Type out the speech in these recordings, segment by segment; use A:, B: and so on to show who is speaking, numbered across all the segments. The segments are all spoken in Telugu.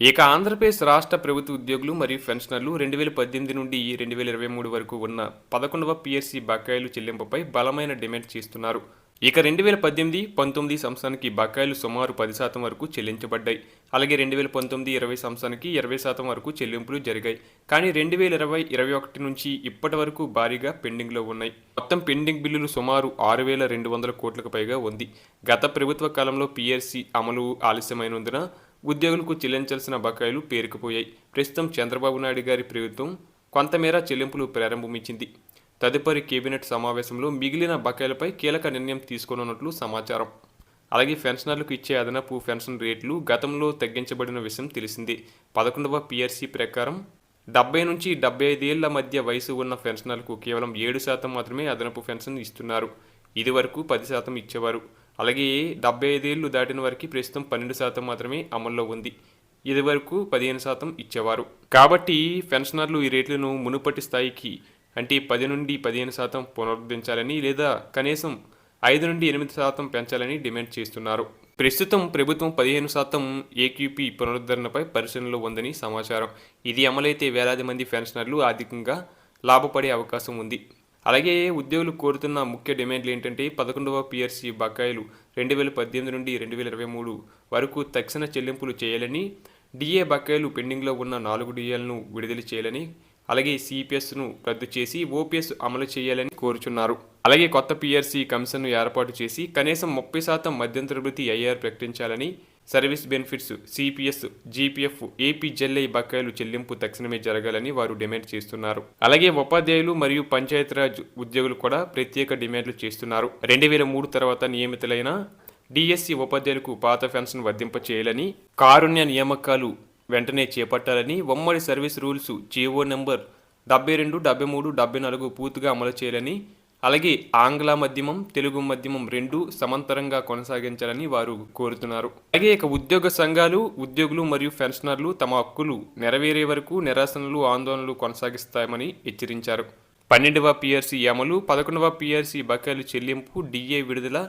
A: ఇక ఆంధ్రప్రదేశ్ రాష్ట్ర ప్రభుత్వ ఉద్యోగులు మరియు పెన్షనర్లు రెండు వేల పద్దెనిమిది నుండి రెండు వేల ఇరవై మూడు వరకు ఉన్న పదకొండవ పిఎస్సి బకాయిలు చెల్లింపుపై బలమైన డిమాండ్ చేస్తున్నారు. ఇక రెండు వేల పద్దెనిమిది పంతొమ్మిది సంవత్సరానికి బకాయిలు సుమారు పది శాతం వరకు చెల్లించబడ్డాయి. అలాగే రెండు వేల పంతొమ్మిది ఇరవై సంవత్సరానికి ఇరవై శాతం వరకు చెల్లింపులు జరిగాయి. కానీ రెండు వేల ఇరవై ఇరవై ఒకటి నుంచి ఇప్పటి వరకు భారీగా పెండింగ్లో ఉన్నాయి. మొత్తం పెండింగ్ బిల్లులు సుమారు ఆరు వేల రెండు వందల కోట్లకు పైగా ఉంది. గత ప్రభుత్వ కాలంలో పిఎస్సి అమలు ఆలస్యమైనందున ఉద్యోగులకు చెల్లించాల్సిన బకాయిలు పేరుకుపోయాయి. ప్రస్తుతం చంద్రబాబు నాయుడు గారి ప్రభుత్వం కొంతమేర చెల్లింపులు ప్రారంభించింది తదుపరి కేబినెట్ సమావేశంలో మిగిలిన బకాయిలపై కీలక నిర్ణయం తీసుకోనున్నట్లు సమాచారం. అలాగే పెన్షనర్లకు ఇచ్చే అదనపు పెన్షన్ రేట్లు గతంలో తగ్గించబడిన విషయం తెలిసిందే. పదకొండవ పిఆర్సీ ప్రకారం డెబ్బై నుంచి డెబ్బై ఐదేళ్ళ మధ్య వయసు ఉన్న పెన్షనర్లకు కేవలం ఏడు శాతం మాత్రమే అదనపు పెన్షన్ ఇస్తున్నారు. ఇదివరకు పది శాతం ఇచ్చేవారు. అలాగే డెబ్బై ఐదేళ్ళు దాటిన వారికి ప్రస్తుతం పన్నెండు శాతం మాత్రమే అమల్లో ఉంది. ఇది వరకు పదిహేను శాతం ఇచ్చేవారు. కాబట్టి పెన్షనర్లు ఈ రేట్లను మునుపటి స్థాయికి అంటే పది నుండి పదిహేను శాతం పునరుద్ధరించాలని లేదా కనీసం ఐదు నుండి ఎనిమిది శాతం పెంచాలని డిమాండ్ చేస్తున్నారు. ప్రస్తుతం ప్రభుత్వం పదిహేను శాతం ఏక్యూపీ పునరుద్ధరణపై పరిశీలనలో ఉందని సమాచారం. ఇది అమలైతే వేలాది మంది పెన్షనర్లు ఆర్థికంగా లాభపడే అవకాశం ఉంది. అలాగే ఉద్యోగులు కోరుతున్న ముఖ్య డిమాండ్లు ఏంటంటే పదకొండవ పిఆర్సీ బకాయిలు రెండు వేల పద్దెనిమిది నుండి రెండు వేల ఇరవై మూడు వరకు తక్షణ చెల్లింపులు చేయాలని డిఏ బకాయిలు పెండింగ్లో ఉన్న నాలుగు డిఏలను విడుదల చేయాలని అలాగే సిపిఎస్ను రద్దు చేసి ఓపీఎస్ అమలు చేయాలని కోరుచున్నారు. అలాగే కొత్త పిఆర్సీ కమిషన్ను ఏర్పాటు చేసి కనీసం ముప్పై శాతం మధ్యంతర వృత్తి ఐఆర్ ప్రకటించాలని service benefits CPS GPF APGLI బకాయిలు చెల్లింపు తక్షణమే జరగాలని వారు డిమాండ్ చేస్తున్నారు. అలాగే ఉపాధ్యాయులు మరియు పంచాయతీరాజ్ ఉద్యోగులు కూడా ప్రత్యేక డిమాండ్లు చేస్తున్నారు. రెండు వేల మూడు తర్వాత నియమితులైన డిఎస్సి ఉపాధ్యాయులకు పాత పెన్షన్ వర్ధింప చేయాలని కారుణ్య నియామకాలు వెంటనే చేపట్టాలని ఉమ్మడి సర్వీస్ రూల్స్ జీవో నెంబర్ డెబ్బై రెండు డెబ్బై మూడు డెబ్బై నాలుగు పూర్తిగా అమలు చేయాలని అలాగే ఆంగ్ల మధ్యమం తెలుగు మధ్యమం రెండు సమాంతరంగా కొనసాగించాలని వారు కోరుతున్నారు. అలాగే ఇక ఉద్యోగ సంఘాలు ఉద్యోగులు మరియు పెన్షనర్లు తమ హక్కులు నెరవేరే వరకు నిరాశనలు ఆందోళనలు కొనసాగిస్తామని హెచ్చరించారు. పన్నెండవ పిఆర్సీ అమలు పదకొండవ పిఆర్సీ బకాయిలు చెల్లింపు డిఏ విడుదల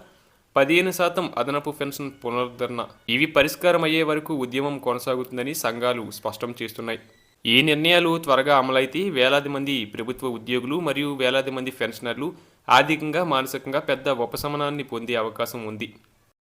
A: పదిహేను శాతం అదనపు పెన్షన్ పునరుద్ధరణ. ఇవి పరిష్కారం అయ్యే వరకు ఉద్యమం కొనసాగుతుందని సంఘాలు స్పష్టం చేస్తున్నాయి. ఈ నిర్ణయాలు త్వరగా అమలైతే వేలాది మంది ప్రభుత్వ ఉద్యోగులు మరియు వేలాది మంది పెన్షనర్లు ఆర్థికంగా మానసికంగా పెద్ద ఉపశమనాన్ని పొందే అవకాశం ఉంది.